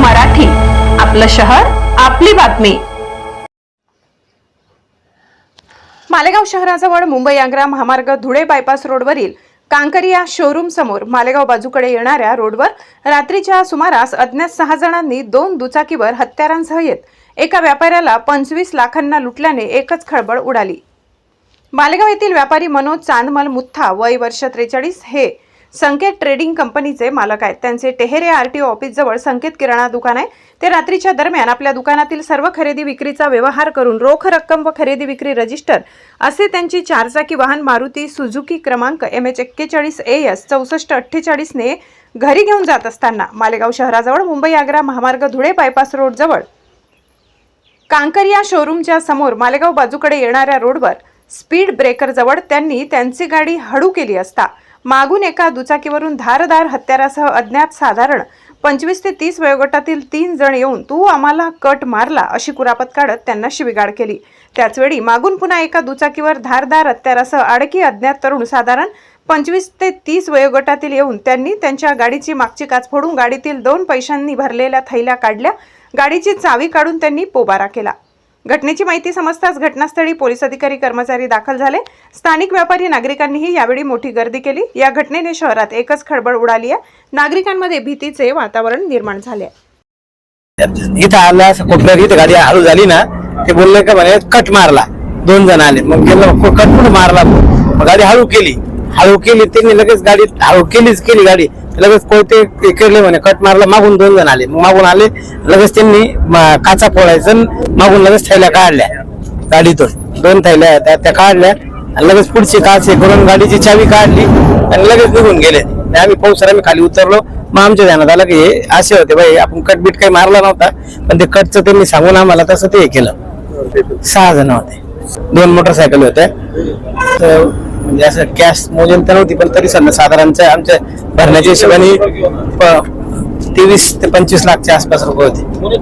मराठी. आपलं शहर आपली बातमी. मालेगाव शहराजवळ मुंबई आग्रा महामार्ग धुळे बायपास रोडवरील कांकरिया शोरूम समोर मालेगाव बाजूकडे येणाऱ्या रोडवर रात्रीच्या सुमारास अज्ञात सहा जणांनी दोन दुचाकीवर हत्यारांसह येत एका व्यापाऱ्याला पंचवीस लाखांना लुटल्याने एकच खळबळ उडाली. मालेगाव येथील व्यापारी मनोज चांदमल मुथ्था वय वर्ष त्रेचाळीस हे संकेत ट्रेडिंग कंपनीचे मालक आहेत. त्यांचे टेहेरे टी ओ ऑफिसजवळ संकेत किराणा दुकान आहे. ते रात्रीच्या दरम्यान आपल्या दुकानातील सर्व खरेदी विक्रीचा व्यवहार करून रोख रक्कम व खरेदी विक्री रजिस्टर असे त्यांची चारचाकी वाहन मारुती सुझुकी क्रमांक एम एच एक्केचाळीस ए एस चौसष्ट अठ्ठेचाळीसने घरी घेऊन जात असताना मालेगाव शहराजवळ मुंबई आग्रा महामार्ग धुळे बायपास रोडजवळ कांकर कांकरिया शोरूमच्या समोर मालेगाव बाजूकडे येणाऱ्या रोडवर स्पीड ब्रेकरजवळ त्यांनी त्यांची गाडी हळू केली असता मागून एका दुचाकीवरून धारदार हत्यारासह अज्ञात साधारण पंचवीस ते तीस वयोगटातील तीन जण येऊन तू आम्हाला कट मारला अशी कुरापत काढत त्यांना शिबिगाड केली. त्याचवेळी मागून पुन्हा एका दुचाकीवर धारदार हत्यारासह आडकी अज्ञात तरुण साधारण पंचवीस ते तीस वयोगटातील येऊन त्यांनी त्यांच्या गाडीची मागची काच फोडून गाडीतील दोन पैशांनी भरलेल्या थैल्या काढल्या. गाडीची चावी काढून त्यांनी पोबारा केला. घटनेची माहिती समजताच घटनास्थळी पोलीस अधिकारी कर्मचारी दाखल झाले. स्थानिक व्यापारी नागरिकांनीही यावेळी मोठी गर्दी केली. या घटनेने शहरात एकच खळबळ उडाली आहे. नागरिकांमध्ये भीतीचे वातावरण निर्माण झाले इथं आला कुठल्या कोपऱ्यात इथं गाडी हळू झाली ना ते बोलले का म्हणे कट मारला. दोन जण आले. मग गेलो कट मारला गाडी हळू केली. हळू केली त्यांनी लगेच गाडी हळू केलीच केली गाडी. लगेच कोणते केले म्हणे कट मारला मागून दोन जण आले. मग मागून आले लगेच त्यांनी काचा फोडायचं आणि मागून लगेच थैल्या काढल्या. गाडीतून. दोन थैल्या त्या त्या काढल्या. आणि लगेच पुढची काच हे करून गाडीची चावी काढली आणि लगेच निघून गेले. आम्ही पाऊस आम्ही खाली उतरलो. मग आमच्या ध्यानात आलं की हे असे होते बाई आपण कट बीट काही मारला नव्हता पण ते कटचं त्यांनी सांगून आम्हाला तसं ते हे केलं. सहा जण होते. दोन मोटरसायकल होत्या तर म्हणजे असं कॅश मोजून तर नव्हती पण तरी समजा साधारणच्या आमच्या भरण्याच्या हिशोबाने तेवीस ते पंचवीस लाखच्या आसपास रुपये होते.